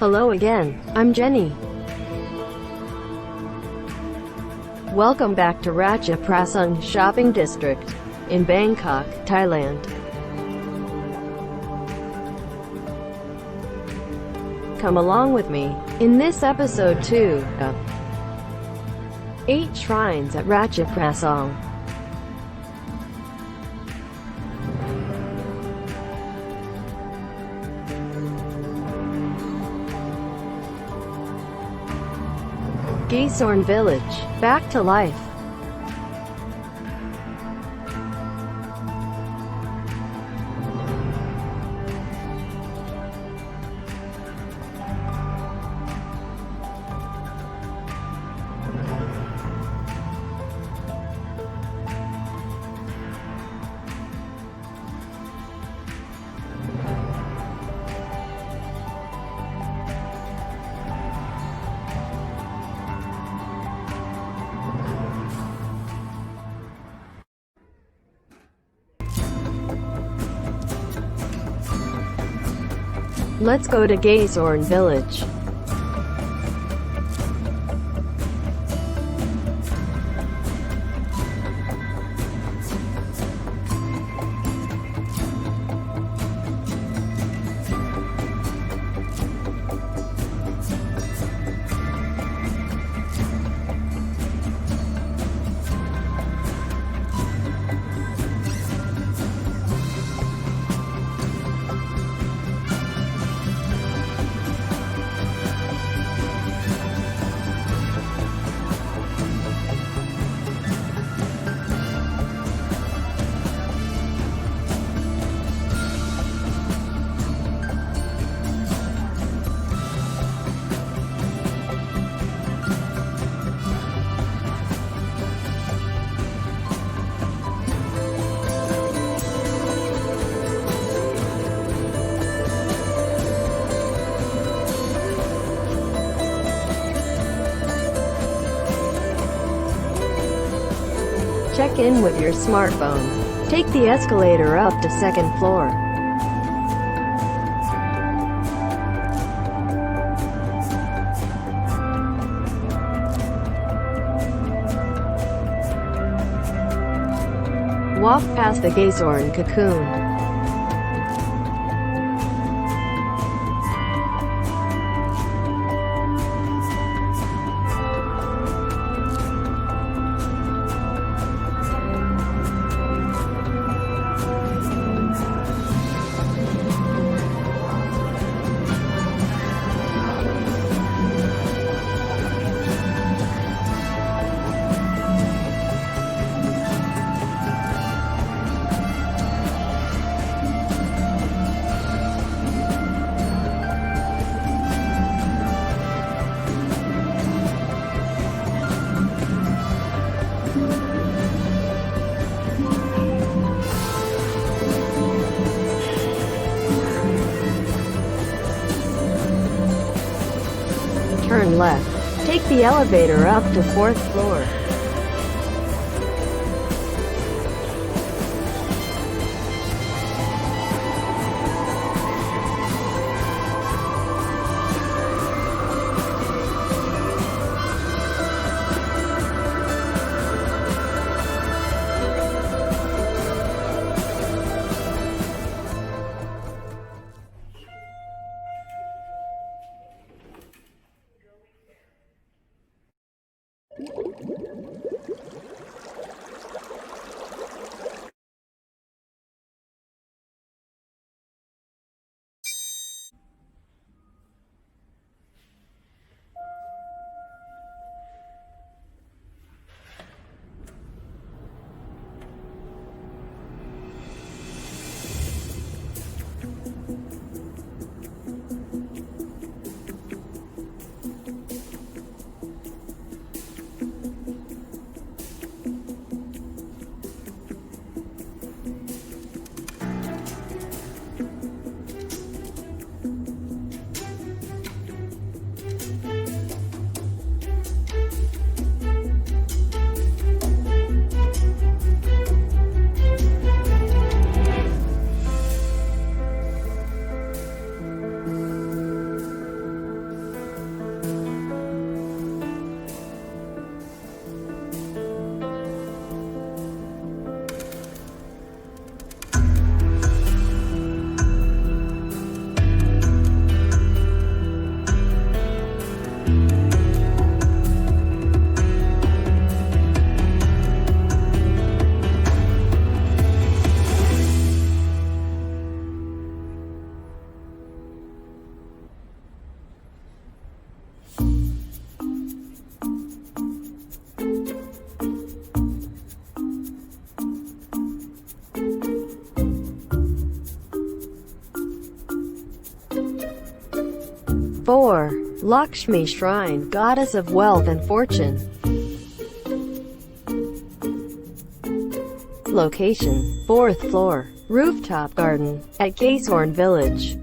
Hello again, I'm Jenny. Welcome back to Ratcha Prasung Shopping District in Bangkok, Thailand. Come along with me in this episode 2 of 8 Shrines at Ratcha Prasong. Gaysorn Village, back to life. Let's go to Gaysorn Village. In with your smartphone. Take the escalator up to second floor. Walk past the Gaysorn cocoon. Turn left. Take the elevator up to fourth floor. 4. Lakshmi Shrine, Goddess of Wealth and Fortune. Location, 4th floor, rooftop garden, at Gasehorn Village.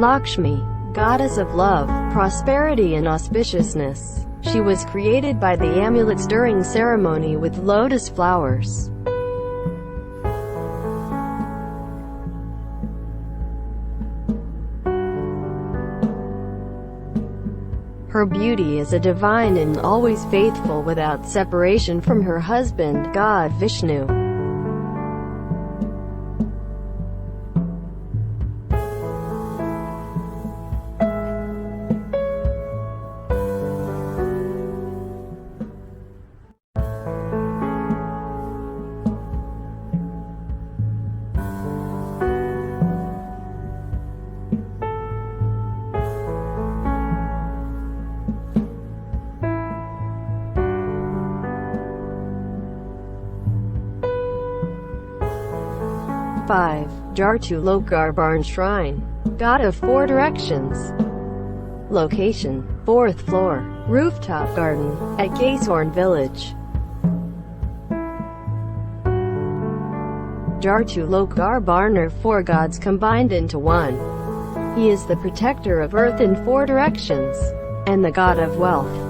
Lakshmi, goddess of love, prosperity and auspiciousness. She was created by the amulets during ceremony with lotus flowers. Her beauty is a divine and always faithful without separation from her husband, God Vishnu. Five, Jartu Lokar Barn Shrine. God of Four Directions. Location, 4th floor, rooftop garden, at Gasehorn Village. Jartu Lokar Barn are four gods combined into one. He is the protector of earth in four directions, and the god of wealth.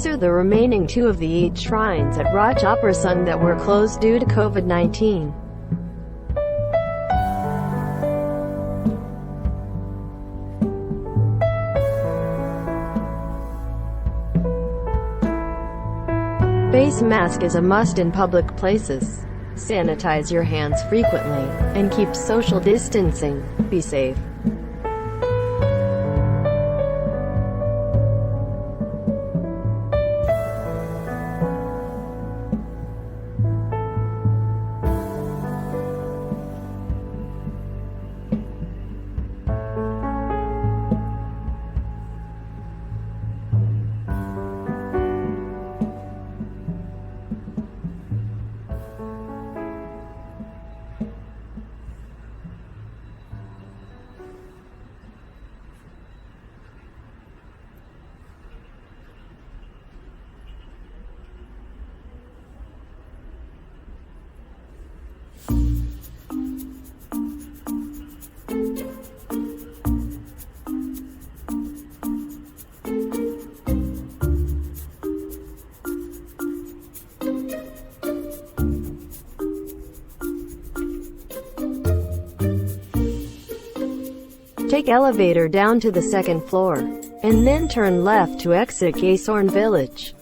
These are the remaining two of the eight shrines at Rajapurasang that were closed due to COVID-19. Face mask is a must in public places. Sanitize your hands frequently, and keep social distancing. Be safe. Take elevator down to the second floor, and then turn left to exit Gasehorn Village.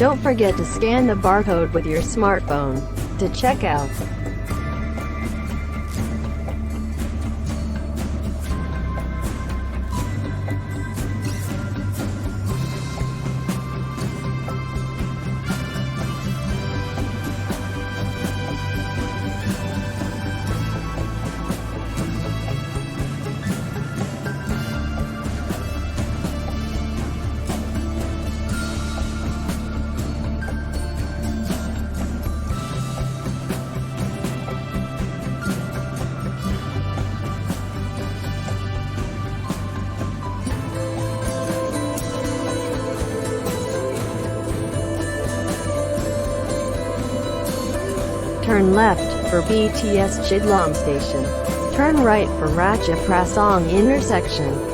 Don't forget to scan the barcode with your smartphone to check out. Turn left for BTS Chidlam Station. Turn right for Raja Prasong intersection.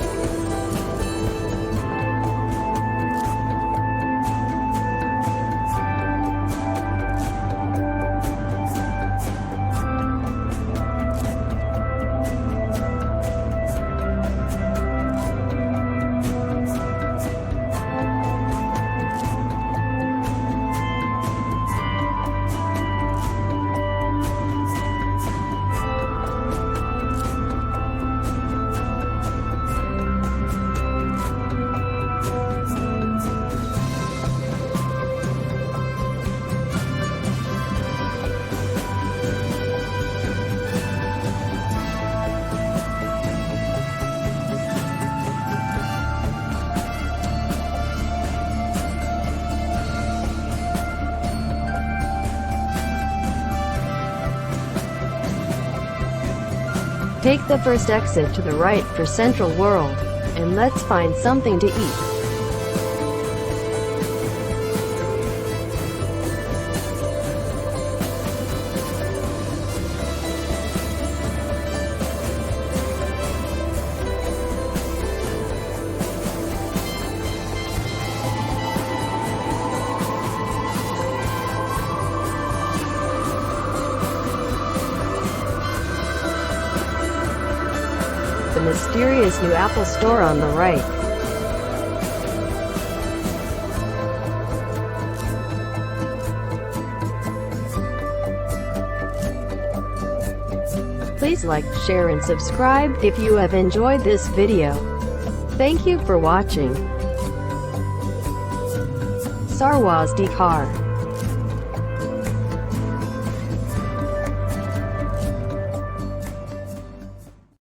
Take the first exit to the right for Central World, and let's find something to eat. Mysterious new Apple store on the right. Please like, share and subscribe if you have enjoyed this video. Thank you for watching. Sarwaz Dikar